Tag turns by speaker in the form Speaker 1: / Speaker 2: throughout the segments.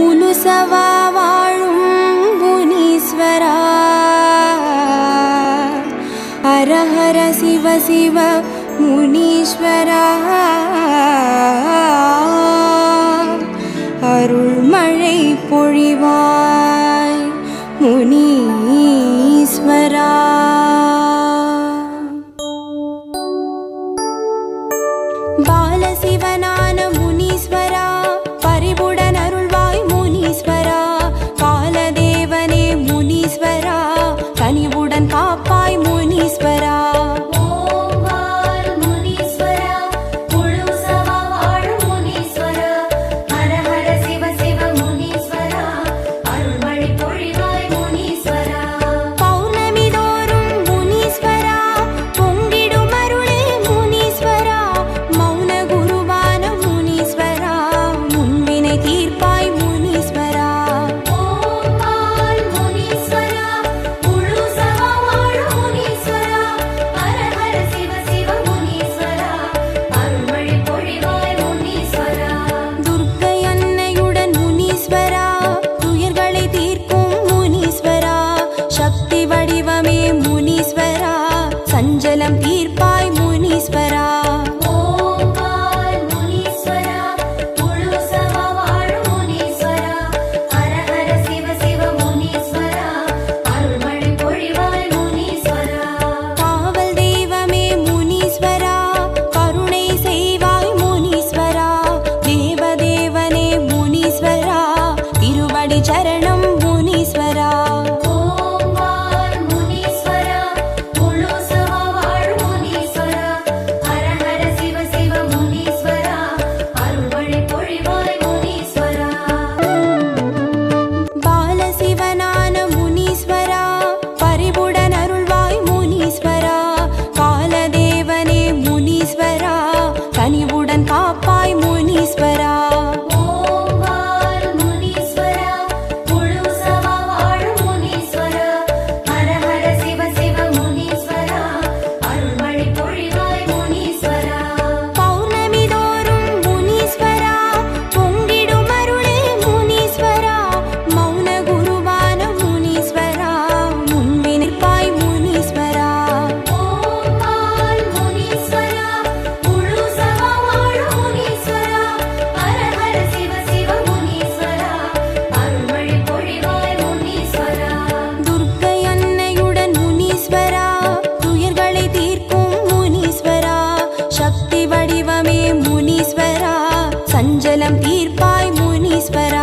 Speaker 1: மூலசவா வாளும் முனீஸ்வரர் அரஹர சிவா சிவா
Speaker 2: முனீஸ்வரர் அருள் மலைபொழிவாய் முனீஸ்வரர் தீர்ப்பாய் முனீஸ்வரா சஞ்சலம் தீர்ப்பாய் முனீஸ்வரா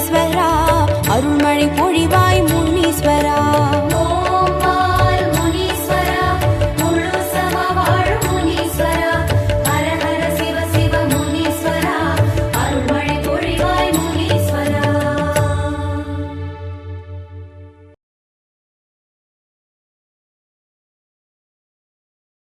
Speaker 2: these